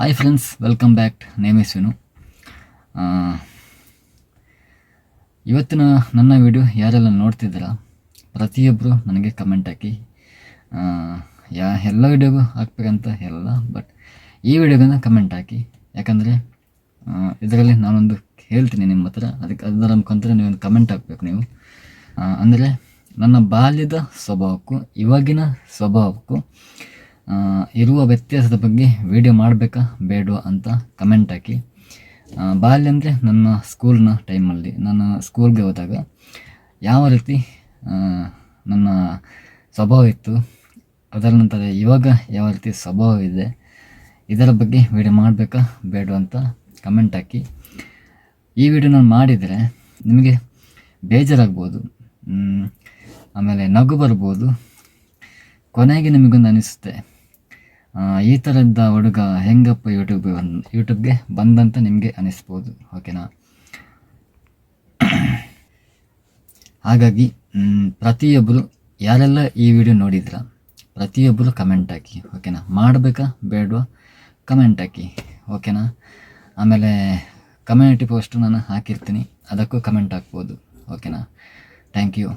Hi friends welcome back name is Vinu ಇವತ್ತಿನ ನನ್ನ video ಯಾರೆಲ್ಲ ನೋಡ್ತಿದ್ದೀರ ಪ್ರತಿಯೊಬ್ಬರು ನನಗೆ ಕಮೆಂಟ್ ಹಾಕಿ. ಯಾ, ಎಲ್ಲ ವಿಡಿಯೋಗೂ ಹಾಕ್ಬೇಕಂತ ಎಲ್ಲ ಬಟ್ ಈ ವಿಡಿಯೋಗನ್ನ ಕಮೆಂಟ್ ಹಾಕಿ. ಯಾಕಂದರೆ ಇದರಲ್ಲಿ ನಾನೊಂದು ಹೇಳ್ತೀನಿ ನಿಮ್ಮ ಹತ್ರ. ಅದಕ್ಕೆ ಅದರ ಮುಖಾಂತರ ನೀವೊಂದು ಕಮೆಂಟ್ ಹಾಕ್ಬೇಕು ನೀವು. ಅಂದರೆ, ನನ್ನ ಬಾಲ್ಯದ ಸ್ವಭಾವಕ್ಕೂ, ಇವಾಗಿನ ಸ್ವಭಾವಕ್ಕೂ ಇರುವ ವ್ಯತ್ಯಾಸದ ಬಗ್ಗೆ ವಿಡಿಯೋ ಮಾಡಬೇಕಾ ಬೇಡ ಅಂತ ಕಮೆಂಟ್ ಹಾಕಿ. ಬಾಲ್ಯ ಅಂದರೆ ನನ್ನ ಸ್ಕೂಲ್ನ ಟೈಮಲ್ಲಿ ನಾನು ಸ್ಕೂಲ್ಗೆ ಹೋದಾಗ ಯಾವ ರೀತಿ ನನ್ನ ಸ್ವಭಾವ ಇತ್ತು ಅದರ ನಂತರ ಇವಾಗ ಯಾವ ರೀತಿ ಸ್ವಭಾವ ಇದೆ, ಇದರ ಬಗ್ಗೆ ವಿಡಿಯೋ ಮಾಡಬೇಕಾ ಬೇಡ ಅಂತ ಕಮೆಂಟ್ ಹಾಕಿ. ಈ ವಿಡಿಯೋ ನಾನು ಮಾಡಿದರೆ ನಿಮಗೆ ಬೇಜಾರಾಗ್ಬೋದು ಆಮೇಲೆ ನಗು ಬರ್ಬೋದು, ಕೊನೆಗೆ ನಿಮಗೊಂದು ಅನಿಸುತ್ತೆ. ಈ ಥರದ ಹುಡುಗ ಹೆಂಗಪ್ಪ ಯೂಟ್ಯೂಬ್ ಬಂದು ಯೂಟ್ಯೂಬ್ಗೆ ಬಂದಂತ ನಿಮಗೆ ಅನಿಸ್ಬೋದು ಓಕೆನಾ ಹಾಗಾಗಿ ಪ್ರತಿಯೊಬ್ಬರು ಯಾರೆಲ್ಲ ಈ ವಿಡಿಯೋ ನೋಡಿದ್ರ ಪ್ರತಿಯೊಬ್ಬರು ಕಮೆಂಟ್ ಹಾಕಿ ಓಕೆನಾ ಮಾಡಬೇಕಾ, ಬೇಡವಾ? ಕಮೆಂಟ್ ಹಾಕಿ ಓಕೆನಾ ಆಮೇಲೆ ಕಮ್ಯುನಿಟಿ ಪೋಸ್ಟು ನಾನು ಹಾಕಿರ್ತೀನಿ, ಅದಕ್ಕೂ ಕಮೆಂಟ್ ಹಾಕ್ಬೋದು ಓಕೆನಾ ಥ್ಯಾಂಕ್ ಯು